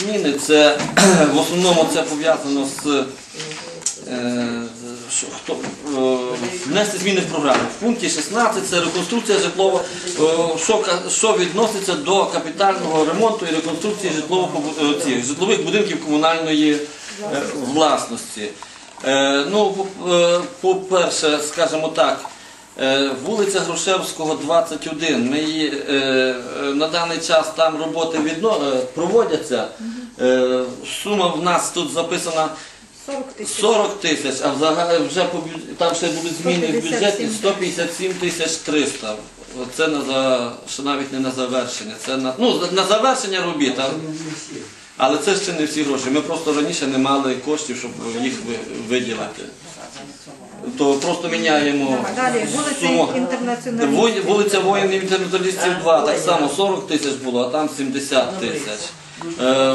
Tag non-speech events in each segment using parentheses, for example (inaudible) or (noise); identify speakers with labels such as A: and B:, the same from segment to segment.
A: зміни це (clears throat) в основному це пов'язано з е, що, хто, е, внести зміни в програму. В пункті 16 це реконструкція житлового, е, що, що відноситься до капітального ремонту і реконструкції житлових будинків комунальної власності. Ну, по- по-перше, скажімо так, Вулиця Грушевського, 21. Ми її, е, е, на даний час там роботи відно, е, проводяться. Е, сума в нас тут записана
B: 40 тисяч.
A: а взагалі вже там ще будуть зміни в бюджеті
B: 157.
A: 157 тисяч 300. Це на за, ще навіть не на завершення. Це на, ну, на завершення робіт. Але це ще не всі гроші. Ми просто раніше не мали коштів, щоб їх виділити. То просто міняємо
B: Далі
A: суму.
B: вулиця інтернаціоналістів.
A: Вуль- Вулиця воїнів інтернаціоналістів 2, так само 40 тисяч було, а там 70 тисяч. Е,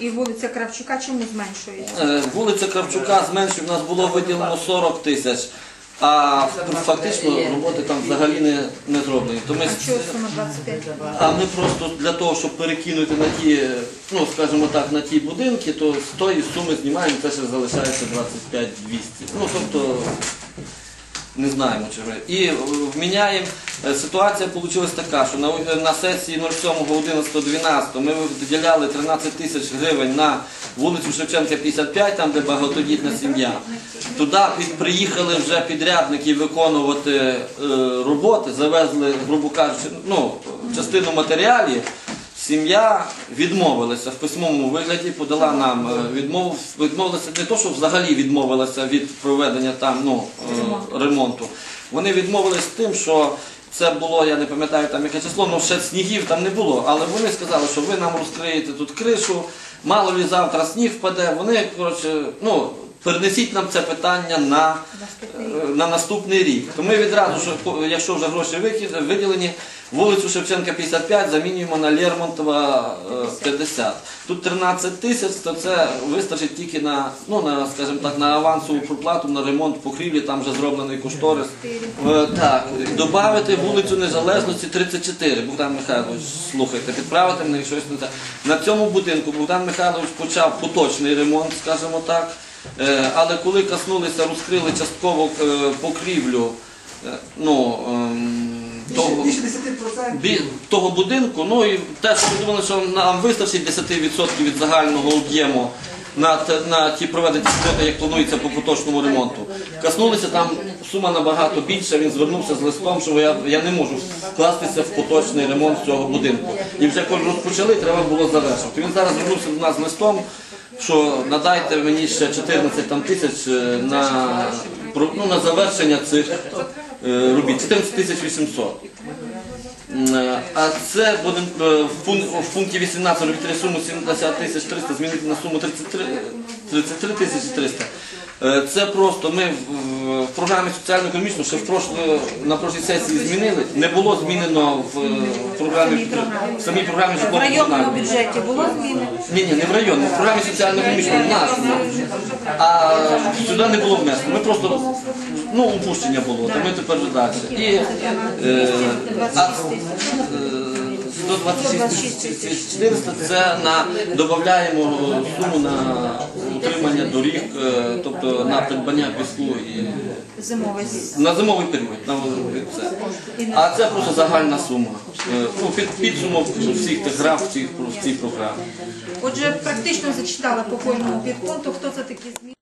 B: І вулиця Кравчука чому зменшується?
A: е, Вулиця Кравчука зменшує, у нас було виділено 40 тисяч, а фактично роботи там взагалі не, не зроблені. То ми,
B: А чого сума 25?
A: а ми просто для того, щоб перекинути на ті, ну скажімо так, на ті будинки, то з тої суми знімаємо, це ще залишається 25 200. Ну тобто не знаємо чого. І е, вміняємо. Е, Ситуація вийшла така, що на, на сесії 07.11.12 ми виділяли 13 тисяч гривень на вулицю Шевченка 55, там де багатодітна сім'я. Туди приїхали вже підрядники виконувати е, роботи, завезли, грубо кажучи, ну, частину матеріалів. Сім'я відмовилася в письмовому вигляді, подала нам е, відмову, відмовилася не то, що взагалі відмовилася від проведення там ну, е, ремонту. Вони відмовилися тим, що це було, я не пам'ятаю там яке число, але ще снігів там не було. Але вони сказали, що ви нам розкриєте тут кришу, мало лі завтра сніг впаде. Вони, коротше, ну, перенесіть нам це питання на Е, на наступний рік. То ми відразу, що якщо вже гроші виділені, вулицю Шевченка 55 замінюємо на Лермонтова е, 50. Тут 13 тисяч, то це вистачить тільки на, ну, на, скажімо так, на авансову проплату, на ремонт покрівлі, там вже зроблений кошторис. Е, Так, додати вулицю Незалежності 34. Богдан Михайлович, слухайте, підправити мене, щось не так. На цьому будинку Богдан Михайлович почав поточний ремонт, скажімо так. Е, Але коли коснулися, розкрили частково е, покрівлю е, ну, ем, того,
C: Більше 10%.
A: бі- того будинку, ну і теж подумали, що нам вистачить 10% від загального об'єму на, те- на ті проведені роботи, як планується по поточному ремонту. Коснулися там сума набагато більша. Він звернувся з листом, що я, я не можу вкластися в поточний ремонт цього будинку. І вже коли розпочали, треба було завершити. Він зараз звернувся до нас з листом. Що надайте мені ще 14 там, тисяч е, на, ну, на завершення цих е, робіт. 14 тисяч 800. Е, А це буде в пункті, 18 робити суму 70 тисяч 300 змінити на суму 33 33 тисячі 300. Е, Це просто ми в, програмі соціально-економічно ще в прошло, на прошлій сесії змінили. Не було змінено в, е, в програмі в самій програмі
B: В районному бюджеті було зміни?
A: ні, ні, не в районному, в програмі соціально-економічному, в нашому. А сюди не було внесено. Ми просто ну, упущення було, то ми тепер вже далі. І е, а, е, 126 тисяч 400 це на додаємо суму на утримання доріг, е, тобто на придбання піску і
B: Зимовий.
A: на зимовий період. На це. А це просто загальна сума. Е, Ну, під, підсумок всіх тих граф в цій, в цій програмі.
B: Отже, практично зачитала по кожному підпункту, хто це такі зміни.